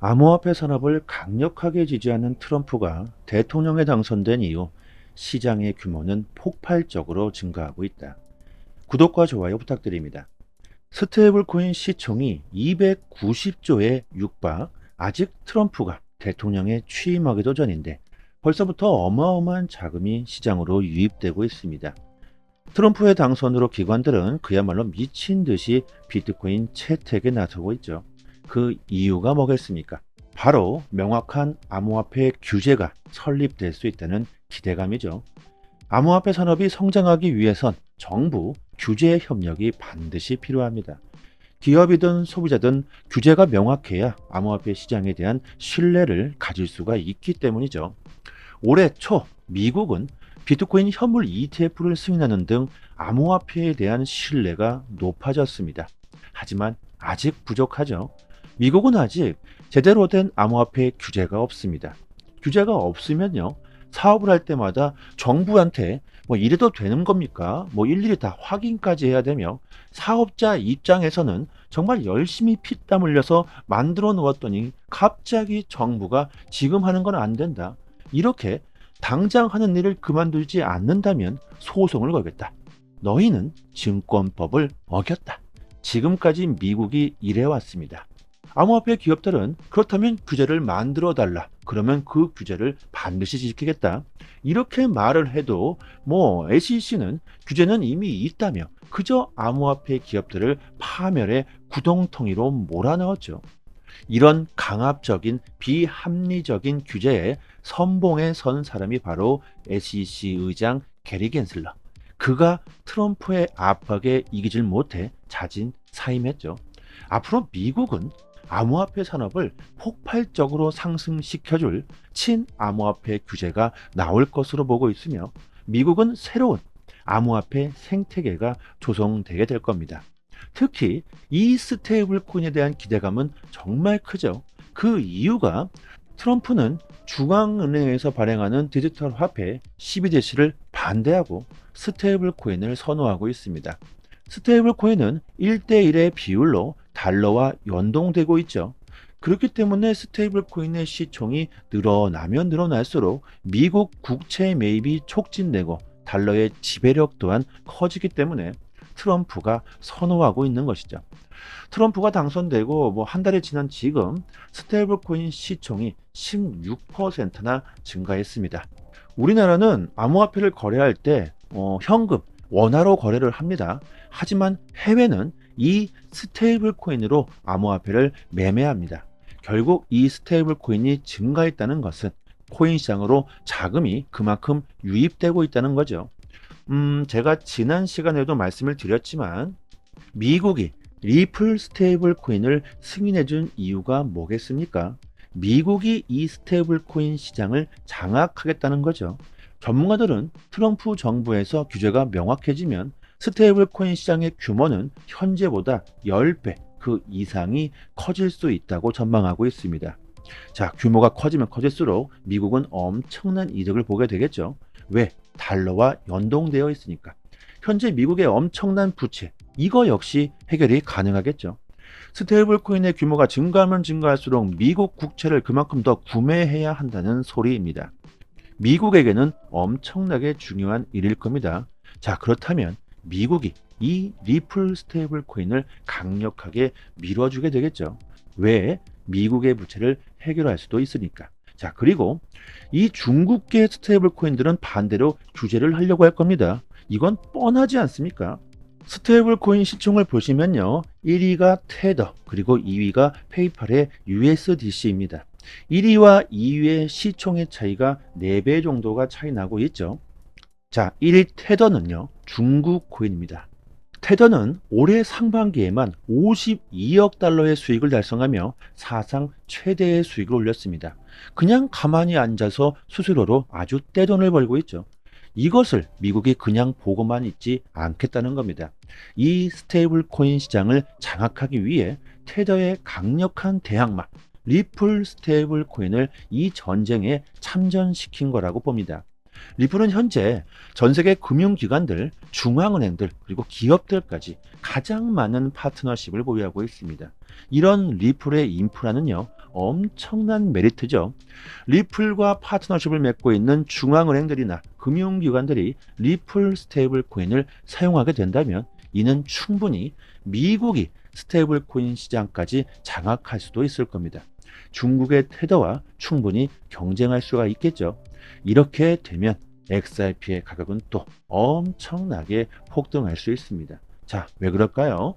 암호화폐 산업을 강력하게 지지하는 트럼프가 대통령에 당선된 이후 시장의 규모는 폭발적으로 증가하고 있다. 구독과 좋아요 부탁드립니다. 스테이블 코인 시총이 290조에 육박, 아직 트럼프가 대통령에 취임하기도 전인데 벌써부터 어마어마한 자금이 시장으로 유입되고 있습니다. 트럼프의 당선으로 기관들은 그야말로 미친 듯이 비트코인 채택에 나서고 있죠. 그 이유가 뭐겠습니까? 바로 명확한 암호화폐 규제가 설립될 수 있다는 기대감이죠. 암호화폐 산업이 성장하기 위해선 정부 규제 협력이 반드시 필요합니다. 기업이든 소비자든 규제가 명확해야 암호화폐 시장에 대한 신뢰를 가질 수가 있기 때문이죠. 올해 초 미국은 비트코인 현물 ETF를 승인하는 등 암호화폐에 대한 신뢰가 높아졌습니다. 하지만 아직 부족하죠. 미국은 아직 제대로 된 암호화폐 규제가 없습니다. 규제가 없으면요. 사업을 할 때마다 정부한테 뭐 이래도 되는 겁니까? 뭐 일일이 다 확인까지 해야 되며 사업자 입장에서는 정말 열심히 피땀 흘려서 만들어 놓았더니 갑자기 정부가 지금 하는 건 안 된다. 이렇게 당장 하는 일을 그만두지 않는다면 소송을 걸겠다. 너희는 증권법을 어겼다. 지금까지 미국이 이래왔습니다. 암호화폐 기업들은 그렇다면 규제를 만들어 달라. 그러면 그 규제를 반드시 지키겠다. 이렇게 말을 해도 뭐 SEC는 규제는 이미 있다며 그저 암호화폐 기업들을 파멸의 구덩텅이로 몰아넣었죠. 이런 강압적인 비합리적인 규제에 선봉에 선 사람이 바로 SEC 의장 게리 겐슬러. 그가 트럼프의 압박에 이기질 못해 자진 사임했죠. 앞으로 미국은 암호화폐 산업을 폭발적으로 상승시켜줄 친암호화폐 규제가 나올 것으로 보고 있으며 미국은 새로운 암호화폐 생태계가 조성되게 될 겁니다. 특히 이 스테이블 코인에 대한 기대감은 정말 크죠. 그 이유가 트럼프는 중앙은행에서 발행하는 디지털 화폐 CBDC를 반대하고 스테이블 코인을 선호하고 있습니다. 스테이블 코인은 1대1의 비율로 달러와 연동되고 있죠. 그렇기 때문에 스테이블 코인의 시총이 늘어나면 늘어날수록 미국 국채 매입이 촉진되고 달러의 지배력 또한 커지기 때문에 트럼프가 선호하고 있는 것이죠. 트럼프가 당선되고 뭐 한 달이 지난 지금 스테이블 코인 시총이 16%나 증가했습니다. 우리나라는 암호화폐를 거래할 때 어, 현금, 원화로 거래를 합니다. 하지만 해외는 이 스테이블 코인으로 암호화폐를 매매합니다. 결국 이 스테이블 코인이 증가했다는 것은 코인 시장으로 자금이 그만큼 유입되고 있다는 거죠. 음, 제가 지난 시간에도 말씀을 드렸지만 미국이 리플 스테이블 코인을 승인해 준 이유가 뭐겠습니까? 미국이 이 스테이블 코인 시장을 장악하겠다는 거죠. 전문가들은 트럼프 정부에서 규제가 명확해지면 스테이블 코인 시장의 규모는 현재보다 10배 그 이상이 커질 수 있다고 전망하고 있습니다. 자, 규모가 커지면 커질수록 미국은 엄청난 이득을 보게 되겠죠. 왜? 달러와 연동되어 있으니까. 현재 미국의 엄청난 부채, 이거 역시 해결이 가능하겠죠. 스테이블 코인의 규모가 증가하면 증가할수록 미국 국채를 그만큼 더 구매해야 한다는 소리입니다. 미국에게는 엄청나게 중요한 일일 겁니다. 자, 그렇다면 미국이 이 리플 스테이블 코인을 강력하게 밀어주게 되겠죠. 왜? 미국의 부채를 해결할 수도 있으니까. 자, 그리고 이 중국계 스테이블 코인들은 반대로 규제를 하려고 할 겁니다. 이건 뻔하지 않습니까? 스테이블 코인 시총을 보시면요. 1위가 테더, 그리고 2위가 페이팔의 USDC입니다. 1위와 2위의 시총의 차이가 4배 정도가 차이 나고 있죠. 자, 1위 테더는요. 중국 코인입니다. 테더는 올해 상반기에만 52억 달러의 수익을 달성하며 사상 최대의 수익을 올렸습니다. 그냥 가만히 앉아서 수수료로 아주 떼돈을 벌고 있죠. 이것을 미국이 그냥 보고만 있지 않겠다는 겁니다. 이 스테이블 코인 시장을 장악하기 위해 테더의 강력한 대항마 리플 스테이블 코인을 이 전쟁에 참전시킨 거라고 봅니다. 리플은 현재 전 세계 금융기관들, 중앙은행들, 그리고 기업들까지 가장 많은 파트너십을 보유하고 있습니다. 이런 리플의 인프라는요, 엄청난 메리트죠. 리플과 파트너십을 맺고 있는 중앙은행들이나 금융기관들이 리플 스테이블 코인을 사용하게 된다면 이는 충분히 미국이 스테이블 코인 시장까지 장악할 수도 있을 겁니다. 중국의 테더와 충분히 경쟁할 수가 있겠죠. 이렇게 되면 XRP의 가격은 또 엄청나게 폭등할 수 있습니다. 자, 왜 그럴까요?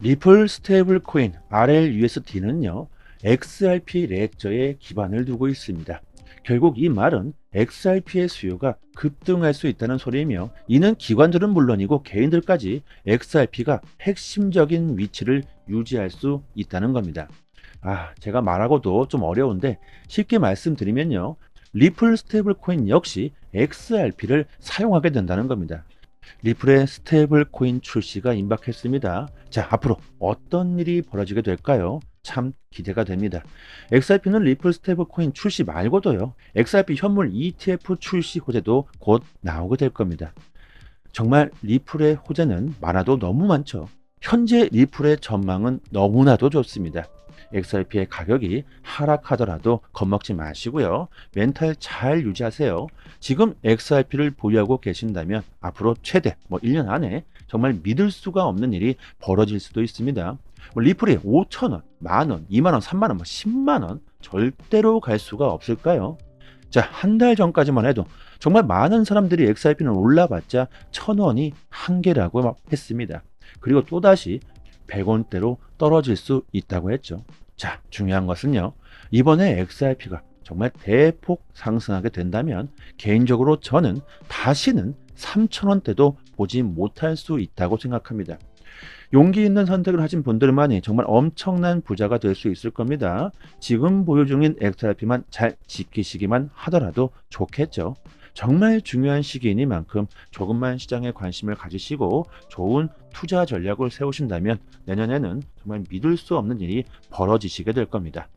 리플 스테이블 코인 RLUSD는요, XRP 레액저에 기반을 두고 있습니다. 결국 이 말은 XRP의 수요가 급등할 수 있다는 소리이며 이는 기관들은 물론이고 개인들까지 XRP가 핵심적인 위치를 유지할 수 있다는 겁니다. 아, 제가 말하고도 좀 어려운데 쉽게 말씀드리면요. 리플 스테이블 코인 역시 XRP를 사용하게 된다는 겁니다. 리플의 스테이블 코인 출시가 임박했습니다. 자, 앞으로 어떤 일이 벌어지게 될까요? 참 기대가 됩니다. XRP는 리플 스테이블 코인 출시 말고도요. XRP 현물 ETF 출시 호재도 곧 나오게 될 겁니다. 정말 리플의 호재는 많아도 너무 많죠. 현재 리플의 전망은 너무나도 좋습니다. XRP의 가격이 하락하더라도 겁먹지 마시고요. 멘탈 잘 유지하세요. 지금 XRP를 보유하고 계신다면 앞으로 최대 뭐 1년 안에 정말 믿을 수가 없는 일이 벌어질 수도 있습니다. 뭐 리플이 5천원, 만원, 2만원, 3만원, 뭐 10만원 절대로 갈 수가 없을까요? 자, 한 달 전까지만 해도 정말 많은 사람들이 XRP는 올라봤자 천원이 한계라고 막 했습니다. 그리고 또다시 100원대로 떨어질 수 있다고 했죠. 자, 중요한 것은요. 이번에 XRP가 정말 대폭 상승하게 된다면 개인적으로 저는 다시는 3,000원대도 보지 못할 수 있다고 생각합니다. 용기 있는 선택을 하신 분들만이 정말 엄청난 부자가 될 수 있을 겁니다. 지금 보유 중인 XRP만 잘 지키시기만 하더라도 좋겠죠. 정말 중요한 시기이니만큼 조금만 시장에 관심을 가지시고 좋은 투자 전략을 세우신다면 내년에는 정말 믿을 수 없는 일이 벌어지시게 될 겁니다.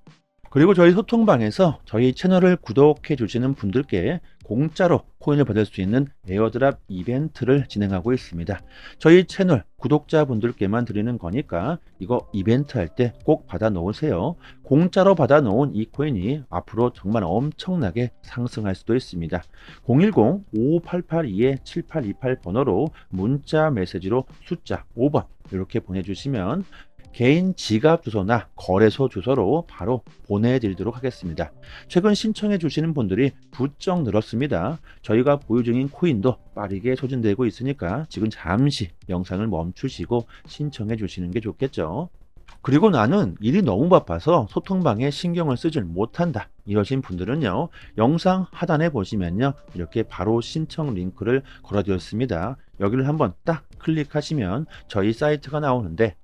그리고 저희 소통방에서 저희 채널을 구독해 주시는 분들께 공짜로 코인을 받을 수 있는 에어드랍 이벤트를 진행하고 있습니다. 저희 채널 구독자분들께만 드리는 거니까 이거 이벤트 할 때 꼭 받아 놓으세요. 공짜로 받아 놓은 이 코인이 앞으로 정말 엄청나게 상승할 수도 있습니다. 010-5588-7828 번호로 문자 메시지로 숫자 5번 이렇게 보내주시면 개인 지갑 주소나 거래소 주소로 바로 보내드리도록 하겠습니다. 최근 신청해 주시는 분들이 부쩍 늘었습니다. 저희가 보유 중인 코인도 빠르게 소진되고 있으니까 지금 잠시 영상을 멈추시고 신청해 주시는 게 좋겠죠. 그리고 나는 일이 너무 바빠서 소통방에 신경을 쓰질 못한다. 이러신 분들은요, 영상 하단에 보시면요, 이렇게 바로 신청 링크를 걸어드렸습니다. 여기를 한번 딱 클릭하시면 저희 사이트가 나오는데,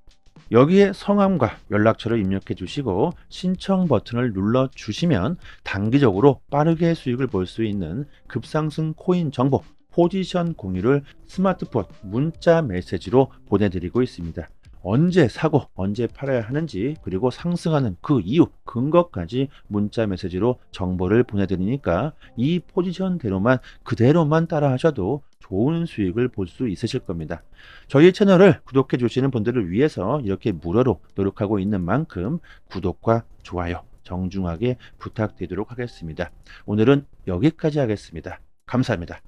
여기에 성함과 연락처를 입력해 주시고 신청 버튼을 눌러 주시면 단기적으로 빠르게 수익을 볼 수 있는 급상승 코인 정보 포지션 공유를 스마트폰 문자 메시지로 보내드리고 있습니다. 언제 사고 언제 팔아야 하는지 그리고 상승하는 그 이유 근거까지 문자 메시지로 정보를 보내드리니까 이 포지션대로만 그대로만 따라 하셔도 좋은 수익을 볼 수 있으실 겁니다. 저희 채널을 구독해 주시는 분들을 위해서 이렇게 무료로 노력하고 있는 만큼 구독과 좋아요 정중하게 부탁드리도록 하겠습니다. 오늘은 여기까지 하겠습니다. 감사합니다.